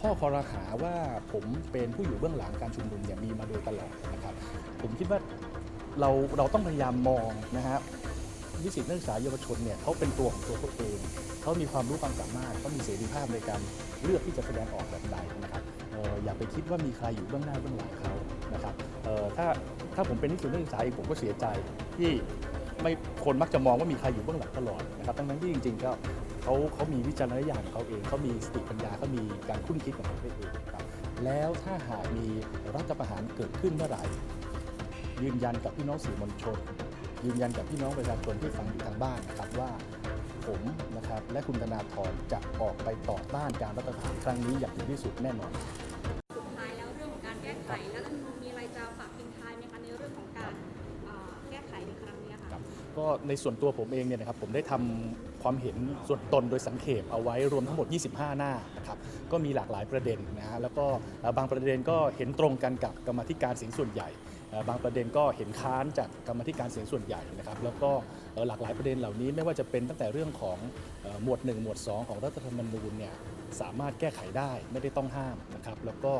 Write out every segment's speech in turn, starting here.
ข้อคอรหาว่าผมเป็นผู้อยู่เบื้องหลังการชุมนุมเนี่ยมีมาโดยตลอดนะครับ ผมคิดว่าเราเราต้องพยายามมองนะฮะนิสิตนักศึกษาเยาวชนเนี่ยเขาเป็นตัวของตัวเขาเองเขามีความรู้ความสามารถเขามีเสรีภาพในการเลือกที่จะแสดงออกแบบใดนะครับอออย่าไปคิดว่ามีใครอยู่เบื้องหน้าเบื้องหลังเขานะครับถ้าถ้าผมเป็นนิสิตนักศึกษาเองผมก็เสียใจที่ไม่คนมักจะมองว่ามีใครอยู่เบื้องหลังตลอดนะครับทั้งๆที่จริง ๆ ก็ เขาเขามีวิจารณญาณของเขาเองเขามีสติปัญญาเขามีการคุ้นคิดของเขาเองครับแล้วถ้าหากมีรัฐประหารเกิดขึ้นเมื่อไหร่ยืนยันกับพี่น้องสื่อมวลชน ยืนยันกับพี่น้องประชาชนที่ฟังอยู่ทางบ้านนะครับว่าผมนะครับและคุณธนาธรจะออกไปต่อต้านการรัฐประหารครั้งนี้อย่างถึงที่สุดแน่นอนสุดท้ายแล้วเรื่องของการแก้ไขและรัฐธรรมนูญมีอะไรจะฝากทิ้งท้ายไหมคะในเรื่องของการเอ่อแก้ไขในครั้งนี้ค่ะครับก็ในส่วนตัวผมเองเนี่ยนะครับผมได้ทำ ความเห็นส่วนตนโดยสังเขปเอาไว้รวมทั้งหมด 25 หน้านะครับก็มีหลากหลายประเด็นนะฮะแล้วก็บางประเด็นก็เห็นตรงกันกับกรรมธิการเสียงส่วนใหญ่บางประเด็นก็เห็นค้านจากกรรมธิการเสียงส่วนใหญ่นะครับแล้วก็หลากหลายประเด็นเหล่านี้ไม่ว่าจะเป็นตั้งแต่เรื่องของหมวด 1 หมวด 2 ของรัฐธรรมนูญเนี่ยสามารถแก้ไขได้ไม่ได้ต้องห้ามนะครับแล้วก็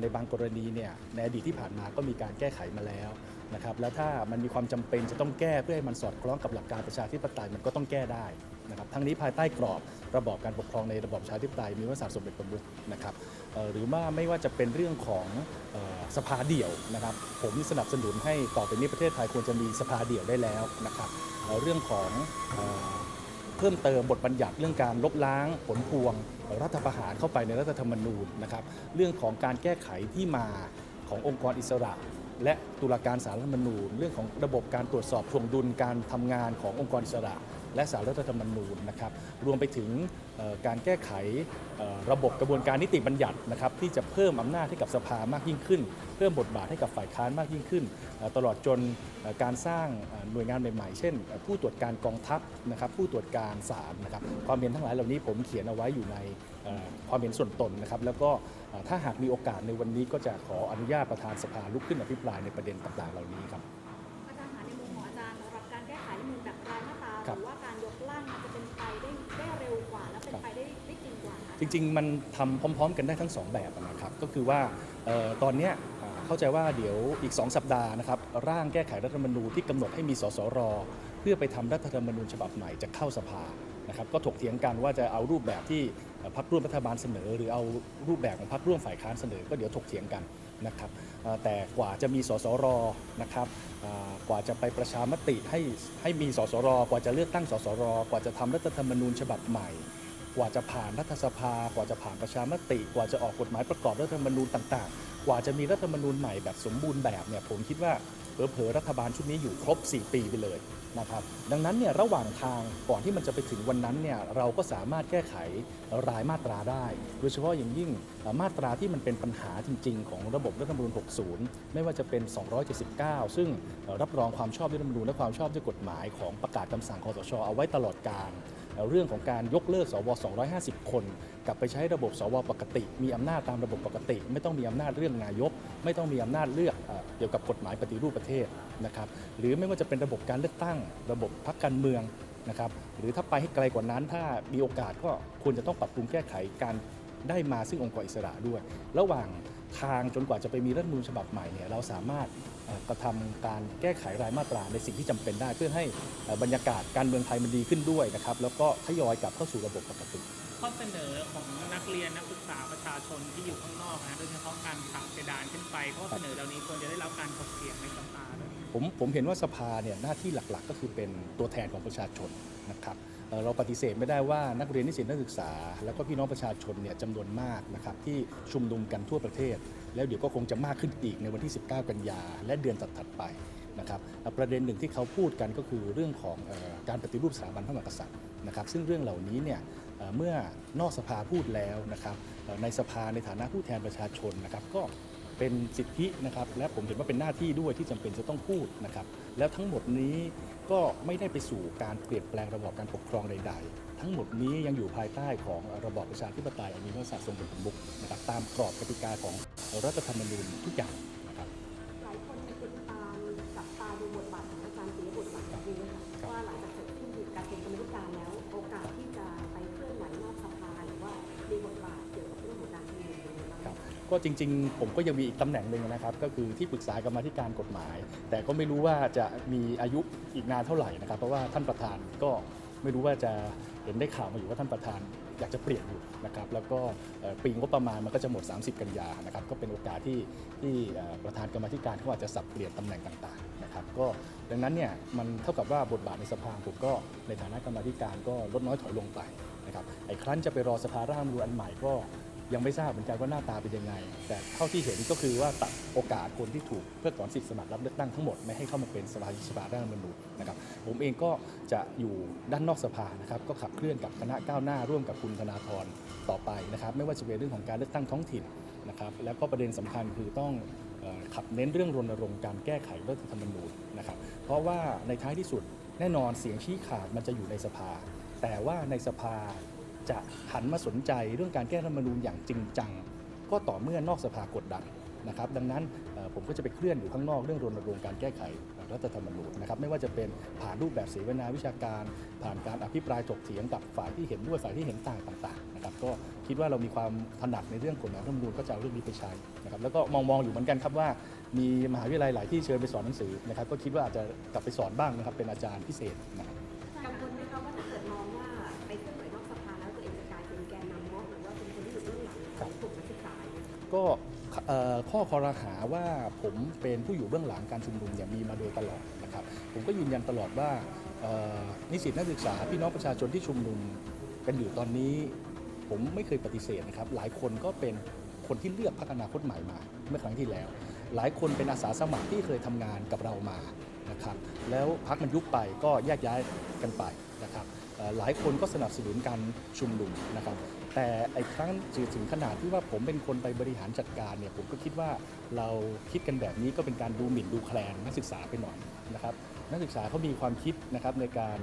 ในบางกรณีเนี่ยในอดีตที่ผ่านมาก็มีการแก้ไขมาแล้วนะครับแล้วถ้ามันมีความจำเป็นจะต้องแก้เพื่อให้มันสอดคล้องกับหลักการประชาธิปไตยมันก็ต้องแก้ได้ นะครับทั้งนี้ภายใต้กรอบระบอบการปกครองในระบอบประชาธิปไตยมีพระมหากษัตร์สมเด็จพระมุขนะครับหรือว่าไม่ว่าจะเป็นเรื่องของสภาเดี่ยวนะครับ ผมสนับสนุนให้ต่อไปนี้ประเทศไทยควรจะมีสภาเดี่ยวได้แล้วนะครับเรื่องของเพิ่มเติมบทบัญญัติเรื่องการลบล้างผลพวง รัฐประหารเข้าไปในรัฐธรรมนูญนะครับเรื่องของการแก้ไขที่มาขององค์กรอิสระและตุลาการสารรัฐมนูญ เรื่องของระบบการตรวจสอบทวงดุลการทำงานขององค์กรอิสระ และสารรัฐธรรมนูญนะครับ รวมไปถึงการแก้ไขระบบกระบวนการนิติบัญญัตินะครับที่จะเพิ่มอำนาจให้กับสภามากยิ่งขึ้น เพิ่มบทบาทให้กับฝ่ายค้านมากยิ่งขึ้น ตลอดจนการสร้างหน่วยงานใหม่ๆ เช่น ผู้ตรวจการกองทัพนะครับผู้ตรวจการศาลนะครับความเห็นทั้งหลายเหล่านี้ผมเขียนเอาไว้อยู่ในความเห็นส่วนตนนะครับแล้วก็ถ้าหากมีโอกาสในวันนี้ก็จะขออนุญาตประธานสภาลุกขึ้นอภิปรายในประเด็นต่างๆ เหล่านี้ครับ จริง ๆ มันทำพร้อม ๆ กันได้ทั้ง 2 แบบนะครับก็คือว่าออตอนนี้เข้าใจว่าเดี๋ยวอีก 2 สัปดาห์นะครับร่างแก้ไขรัฐธรรมนูญที่กำหนดให้มีสสร เพื่อไปทำรัฐธรรมนูญฉบับใหม่จะเข้าสภานะครับก็ถกเถียงกันว่าจะเอารูปแบบที่พรรคร่วมรัฐบาลเสนอ หรือเอารูปแบบของพรรคร่วมฝ่ายค้านเสนอ ก็เดี๋ยวถกเถียงกันนะครับแต่กว่าจะมีสสรนะครับกว่าจะไปประชามติให้ให้มีสสร กว่าจะเลือกตั้งสสร กว่าจะทำรัฐธรรมนูญฉบับใหม่ กว่าจะผ่านรัฐสภา กว่าจะผ่านประชามติ กว่าจะออกกฎหมายประกอบรัฐธรรมนูญต่าง ๆ กว่าจะมีรัฐธรรมนูญใหม่แบบสมบูรณ์แบบเนี่ยผมคิดว่าเผลอๆรัฐบาลชุดนี้อยู่ครบ 4 ปีไปเลยนะครับดังนั้นเนี่ยระหว่างทางก่อนที่มันจะไปถึงวันนั้นเนี่ยเราก็สามารถแก้ไขรายมาตราได้ โดยเฉพาะอย่างยิ่งมาตราที่มันเป็นปัญหาจริง ๆ ของระบบรัฐธรรมนูญ 60 ไม่ว่าจะเป็น 279 ซึ่งเอ่อรับรองความชอบด้วยรัฐธรรมนูญและความชอบด้วยกฎหมายของประกาศคำสั่งคอสชเอาไว้ตลอดการ เรื่องของการยกเลิกสว 250 คน กลับไปใช้ระบบสวปกติ มีอำนาจตามระบบปกติ ไม่ต้องมีอำนาจเรื่องนายก ไม่ต้องมีอำนาจเลือกเอ่อเกี่ยวกับกฎหมายปฏิรูปประเทศนะครับหรือไม่ว่าจะเป็นระบบการเลือกตั้ง ระบบพักการเมืองนะครับหรือถ้าไปให้ไกลกว่านั้น ถ้ามีโอกาสก็ควรจะต้องปรับปรุงแก้ไขการได้มาซึ่งองค์กรอิสระด้วย ระหว่าง ทางจนกว่าจะไปมีรัฐธรรมนูญฉบับใหม่เนี่ยเราสามารถเอ่อกระทำการแก้ไขรายมาตราในสิ่งที่จำเป็นได้ เพื่อให้เอ่อบรรยากาศการเมืองไทยมันดีขึ้นด้วยนะครับแล้วก็ทยอยกลับเข้าสู่ระบบปกติข้อเสนอของนักเรียนนักศึกษาประชาชนที่อยู่ข้างนอกนะโดยเฉพาะการปรับเพดานขึ้นไปข้อเสนอเหล่านี้ควรจะได้รับการถกเถียงในสภาด้วยผมผมเห็นว่าสภาเนี่ยหน้าที่หลักๆ ก็คือเป็นตัวแทนของประชาชนนะครับ เราปฏิเสธไม่ได้ว่านักเรียนนิสิตนักศึกษา แล้วก็พี่น้องประชาชนเนี่ยจำนวนมากนะครับที่ชุมนุมกันทั่วประเทศ แล้วเดี๋ยวก็คงจะมากขึ้นอีกในวันที่ 19 กันยา และเดือนถัดๆไปนะครับประเด็นหนึ่งที่เขาพูดกันก็คือเรื่องของออการปฏิรูปสถาบันพระมหากษัตริย์นะครับ ซึ่งเรื่องเหล่านี้เนี่ยเมื่อนอกสภาพูดแล้วนะครับในสภาในฐานะผู้แทนประชาชนนะครับก็ เป็นสิทธินะครับและผมเห็นว่าเป็นหน้าที่ด้วยที่จำเป็นจะต้องพูดนะครับแล้วทั้งหมดนี้ก็ไม่ได้ไปสู่การเปลี่ยนแปลงระบอบการปกครองใด ๆ ทั้งหมดนี้ยังอยู่ภายใต้ของระบอบประชาธิปไตยอันมีพระมหากษัตริย์ทรงเป็นประมุขนะครับตามกรอบกติกาของรัฐธรรมนูญทุกอย่าง ก็จริง ๆ ผมก็ยังมีอีกตำแหน่งหนึ่งนะครับ ก็คือที่ปรึกษากรรมธิการกฎหมาย แต่ก็ไม่รู้ว่าจะมีอายุอีกนานเท่าไหร่นะครับ เพราะว่าท่านประธานก็ไม่รู้ว่าจะเห็นได้ข่าวมาอยู่ว่าท่านประธานอยากจะเปลี่ยนอยู่นะครับ แล้วก็ปีงบประมาณมันก็จะหมด 30 กันยานะครับ ก็เป็นโอกาสที่ที่ประธานกรรมธิการเขาอาจจะสับเปลี่ยนตำแหน่งต่างๆนะครับ ก็ดังนั้นเนี่ยมันเท่ากับว่าบทบาทในสภาผมก็ในฐานะกรรมธิการก็ลดน้อยถอยลงไปนะครับไอ้ครั้นจะไปรอสภาร่างรัฐธรรมนูญอันใหม่ก็ ยังไม่ทราบเหมือนกันว่าหน้าตาเป็นยังไง แต่เท่าที่เห็นก็คือว่าตัดโอกาสคนที่ถูกเพิกถอนสิทธิสมัครรับเลือกตั้งทั้งหมดไม่ให้เข้ามาเป็นสมาชิกสภาร่างรัฐธรรมนูญนะครับผมเองก็จะอยู่ด้านนอกสภานะครับก็ขับเคลื่อนกับคณะก้าวหน้าร่วมกับคุณธนาธรต่อไปนะครับไม่ว่าจะเป็นเรื่องของการเลือกตั้งท้องถิ่นนะครับแล้วก็ประเด็นสำคัญคือต้องขับเน้นเรื่องรณรงค์การแก้ไขรัฐธรรมนูญนะครับเพราะว่าในท้ายที่สุดแน่นอนเสียงชี้ขาดมันจะอยู่ในสภา แต่ว่าในสภา จะหันมาสนใจเรื่องการแก้รัฐธรรมนูญอย่างจริงจัง ก็ต่อเมื่อนอกสภากดดันนะครับดังนั้นผมก็จะไปเคลื่อนอยู่ข้างนอกเรื่องรณรงค์การแก้ไขรัฐธรรมนูญนะครับไม่ว่าจะเป็นผ่านรูปแบบเสวนาวิชาการ ผ่านการอภิปรายถกเถียงกับฝ่ายที่เห็นด้วยฝ่ายที่เห็นต่างต่างๆนะครับก็คิดว่าเรามีความถนัดในเรื่องกฎหมายรัฐธรรมนูญก็จะเอาเรื่องนี้ไปใช้นะครับแล้วก็มองมองอยู่เหมือนกันครับว่า มีมหาวิทยาลัยหลายที่เชิญไปสอนหนังสือนะครับก็คิดว่าอาจจะกลับไปสอนบ้างนะครับเป็นอาจารย์พิเศษนะครับ ก็ข้อคอรหาว่าผมเป็นผู้อยู่เบื้องหลังการชุมนุมเนี่ยมีมาโดยตลอดนะครับผมก็ยืนยันตลอดว่านิสิตนักศึกษาพี่น้องประชาชนที่ชุมนุมกันอยู่ตอนนี้ ผมไม่เคยปฏิเสธนะครับ หลายคนก็เป็นคนที่เลือกพักอนาคตใหม่มา เมื่อครั้งที่แล้ว หลายคนเป็นอาสาสมัครที่เคยทำงานกับเรามานะครับแล้วพักมันยุบไปก็แยกย้ายกันไปนะครับ หลายคนก็สนับสนุนการชุมนุมนะครับ แต่ไอ้ครั้งถึงขนาดที่ว่าผมเป็นคนไปบริหารจัดการเนี่ยผมก็คิดว่าเราคิดกันแบบนี้ก็เป็นการดูหมิ่นดูแคลนนักศึกษาไปหน่อยนะครับนักศึกษาเขามีความคิดนะครับในการ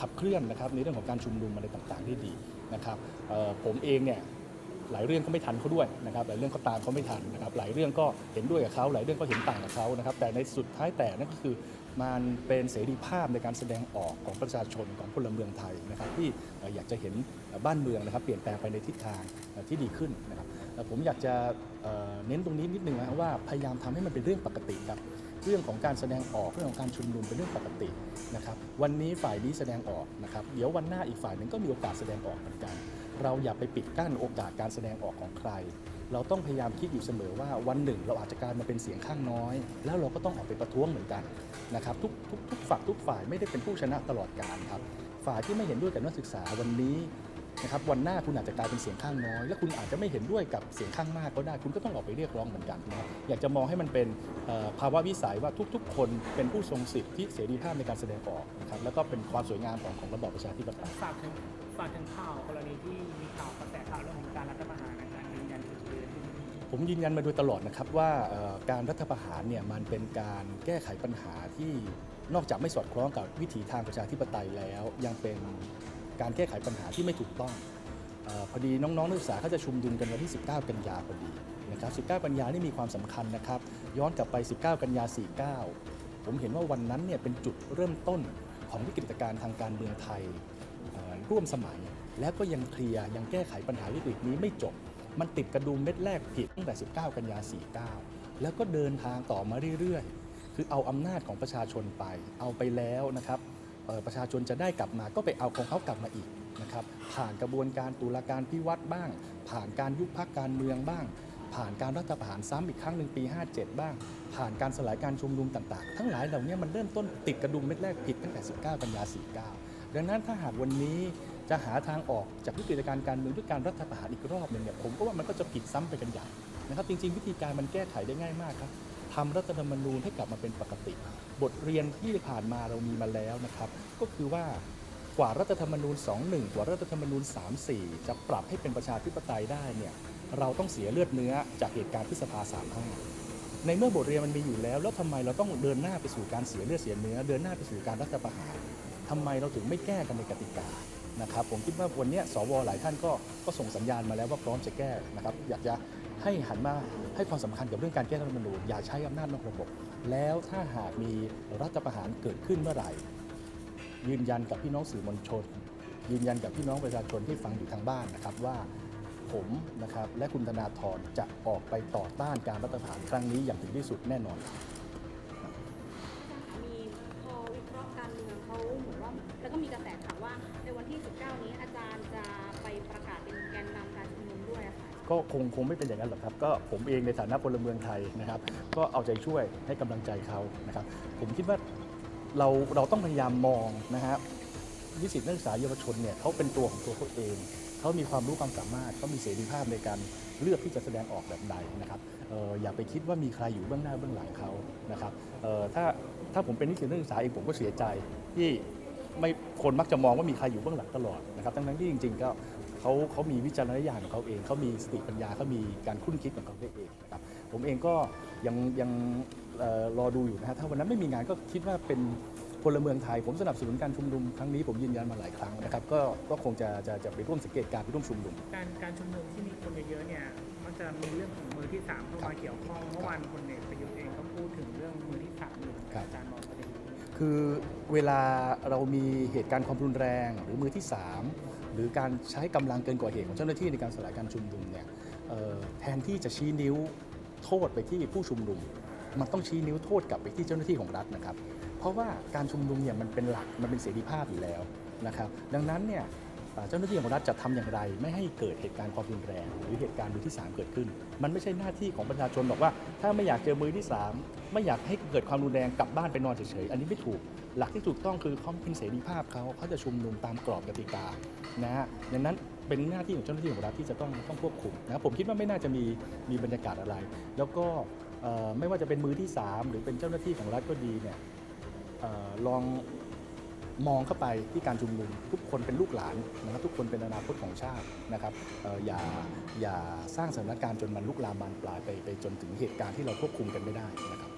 ขับเคลื่อนนะครับในเรื่องของการชุมนุมอะไรต่างๆที่ดีนะครับผมเองเนี่ยหลายเรื่องก็ไม่ทันเขาด้วยนะครับหลายเรื่องก็ตามเขาไม่ทันนะครับหลายเรื่องก็เห็นด้วยกับเขาหลายเรื่องก็เห็นต่างกับเขานะครับแต่ในสุดท้ายแต่นั่นก็คือ มันเป็นเสรีภาพในการแสดงออกของประชาชนของพลเมืองไทยนะครับที่อยากจะเห็นบ้านเมืองนะครับเปลี่ยนแปลงไปในทิศทางที่ดีขึ้นนะครับผมอยากจะเน้นตรงนี้นิดนึงนะครับว่าพยายามทำให้มันเป็นเรื่องปกติครับเรื่องของการแสดงออกเรื่องของการชุมนุมเป็นเรื่องปกตินะครับวันนี้ฝ่ายนี้แสดงออกนะครับเดี๋ยววันหน้าอีกฝ่ายหนึ่งก็มีโอกาสแสดงออกเหมือนกัน เราอย่าไปปิดกั้นโอกาสการแสดงออกของใคร เราต้องพยายามคิดอยู่เสมอว่าวันหนึ่ง เราอาจจะกลายมาเป็นเสียงข้างน้อย แล้วเราก็ต้องออกไปประท้วงเหมือนกันนะครับทุกทุกทุกฝักทุกฝ่ายไม่ได้เป็นผู้ชนะตลอดกาลครับฝ่ายที่ไม่เห็นด้วยกับนักศึกษาวันนี้นะครับวันหน้าคุณอาจจะกลายเป็นเสียงข้างน้อย และคุณอาจจะไม่เห็นด้วยกับเสียงข้างมากก็ได้ คุณก็ต้องออกไปเรียกร้องเหมือนกันนะครับอยากจะมองให้มันเป็นภาวะวิสัยว่าทุกๆ คนเป็นผู้ทรงสิทธิเสรีภาพในการแสดงออกนะครับแล้วก็เป็นความสวยงามของของระบอบประชาธิปไตยฝากถึงฝากถึงข่าวกรณีที่มีข่าวกระแสข่าวเรื่องของการรัฐประหารในการยืนยันจุดยืน ผมยืนยันมาโดยตลอดนะครับว่าการรัฐประหารเนี่ยมันเป็นการแก้ไขปัญหาที่นอกจากไม่สอดคล้องกับวิถีทางประชาธิปไตยแล้ว ยังเป็นการแก้ไขปัญหาที่ไม่ถูกต้องออพอดีน้องๆนักศึกษาเขาจะชุมนุมกันวันที่ 19 กันยาพอดีนะครับ19 กันยานี่มีความสำคัญนะครับ ย้อนกลับไป 19 กันยา 49 ผมเห็นว่าวันนั้นเนี่ยเป็นจุดเริ่มต้นของวิกฤตการณ์ทางการเมืองไทยร่วมสมัย แล้วก็ยังเคลียร์ยังแก้ไขปัญหาวิกฤตนี้ไม่จบ มันติดกระดุมเม็ดแรกผิดตั้งแต่ 19 กันยา 49 แล้วก็เดินทางต่อมาเรื่อยๆ คือเอาอำนาจของประชาชนไป เอาไปแล้วนะครับประชาชนจะได้กลับมาก็ไปเอาของเขากลับมาอีกนะครับผ่านกระบวนการตุลาการพิวัตรบ้าง ผ่านการยุบพักการเมืองบ้าง ผ่านการรัฐประหารซ้ำอีกครั้งหนึ่งปี 57 บ้าง ผ่านการสลายการชุมนุมต่างๆ ทั้งหลายเหล่านี้มันเริ่มต้นติดกระดุมเม็ดแรกผิดตั้งแต่ 19 กันยา 49 ดังนั้นถ้าหากวันนี้ จะหาทางออกจากวิกฤตการการเมืองด้วยการรัฐประหารอีกรอบหนึ่งเนี่ยผมก็ว่ามันก็จะผิดซ้ำไปกันใหญ่นะครับจริง ๆ วิธีการมันแก้ไขได้ง่ายมากครับทำรัฐธรรมนูญให้กลับมาเป็นปกติ บทเรียนที่ผ่านมาเรามีมาแล้วนะครับ ก็คือว่ากว่ารัฐธรรมนูญ 21 กว่ารัฐธรรมนูญ 34 จะปรับให้เป็นประชาธิปไตยได้เนี่ยเราต้องเสียเลือดเนื้อจากเหตุการณ์พฤษภา 35 ในเมื่อบทเรียนมันมีอยู่แล้ว แล้วทำไมเราต้องเดินหน้าไปสู่การเสียเลือดเสียเนื้อ เดินหน้าไปสู่การรัฐประหารทำไมเราถึงไม่แก้กันในกติกา นะครับผมคิดว่าวันนี้สวหลายท่านก็ก็ส่งสัญญาณมาแล้วว่าพร้อมจะแก้นะครับอยากจะให้หันมาให้ความสำคัญกับเรื่องการแก้รัฐธรรมนูญอย่าใช้อำนาจนอกระบบ แล้วถ้าหากมีรัฐประหารเกิดขึ้นเมื่อไหร่ ยืนยันกับพี่น้องสื่อมวลชน ยืนยันกับพี่น้องประชาชนที่ฟังอยู่ทางบ้านนะครับว่าผผมนะครับและคุณธนาธรจะออกไปต่อต้านการรัฐประหารครั้งนี้อย่างถึงที่สุดแน่นอน ก็คงคงไม่เป็นอย่างนั้นหรอกครับ ก็ผมเองในฐานะพลเมืองไทยนะครับ ก็เอาใจช่วยให้กำลังใจเขานะครับ ผมคิดว่าเราเราต้องพยายามมองนะฮะนิสิตนักศึกษาเยาวชนเนี่ยเขาเป็นตัวของตัวเขาเองเขามีความรู้ความสามารถเขามีเสรีภาพในการเลือกที่จะแสดงออกแบบใดนะครับอออย่าไปคิดว่ามีใครอยู่เบื้องหน้าเบื้องหลังเขานะครับออถ้าถ้าผมเป็นนิสิตนักศึกษาเองผมก็เสียใจที่ไม่คนมักจะมองว่ามีใครอยู่เบื้องหลังตลอดนะครับทั้งๆที่จริง ๆ ก็ เขาเขามีวิจารณญาณของเขาเองเขามีสติปัญญาเขามีการคุ้นคิดของเขาเองนะครับผมเองก็ยังยังเอ่อรอดูอยู่นะฮะถ้าวันนั้นไม่มีงานก็คิดว่าเป็นพลเมืองไทย ผมสนับสนุนการชุมนุมครั้งนี้ผมยืนยันมาหลายครั้งนะครับก็ก็คงจะจะจะไปร่วมสังเกตการณ์ไปร่วมชุมนุม การการชุมนุมที่มีคนเยอะๆเนี่ยมันจะมีเรื่องของมือที่สามเข้ามาเกี่ยวข้องเมื่อวานพลเอกประยุทธ์เองก็พูดถึงเรื่องมือที่สามอยู่ครับอาจารย์มองประเด็นนี้คือเวลาเรามีเหตุการณ์ความรุนแรงหรือมือที่ 3 หรือการใช้กำลังเกินกว่าเหตุของเจ้าหน้าที่ในการสลายการชุมนุมเนี่ยแทนที่จะชี้นิ้วโทษไปที่ผู้ชุมนุม มันต้องชี้นิ้วโทษกลับไปที่เจ้าหน้าที่ของรัฐนะครับ เพราะว่าการชุมนุมเนี่ยมันเป็นหลักมันเป็นเสรีภาพอยู่แล้วนะครับ ดังนั้นเนี่ย เจ้าหน้าที่ของรัฐจะทำอย่างไร ไม่ให้เกิดเหตุการณ์ความรุนแรง หรือเหตุการณ์มือที่ 3 เกิดขึ้น มันไม่ใช่หน้าที่ของประชาชนบอกว่า ถ้าไม่อยากเจอมือที่ 3 ไม่อยากให้เกิดความรุนแรงกลับบ้านไปนอนเฉยๆอันนี้ไม่ถูก หลักที่ถูกต้องคือเขาเป็นเสรีภาพเขาเขาจะชุมนุมตามกรอบกติกานะฮะดังนั้นเป็นหน้าที่ของเจ้าหน้าที่ของรัฐที่จะต้องต้องควบคุมนะผมคิดว่าไม่น่าจะมีมีบรรยากาศอะไร แล้วก็ไม่ว่าจะเป็นมือที่ 3 หรือเป็นเจ้าหน้าที่ของรัฐก็ดีเนี่ยออลอง มองเข้าไปที่การชุมนุมทุกคนเป็นลูกหลานนะครับทุกคนเป็นอนาคตของชาตินะครับเอ่ออย่าอย่าสร้างสถานการณ์จนมันลุกลามบานปลายไปไปจนถึงเหตุการณ์ที่เราควบคุมกันไม่ได้นะครับ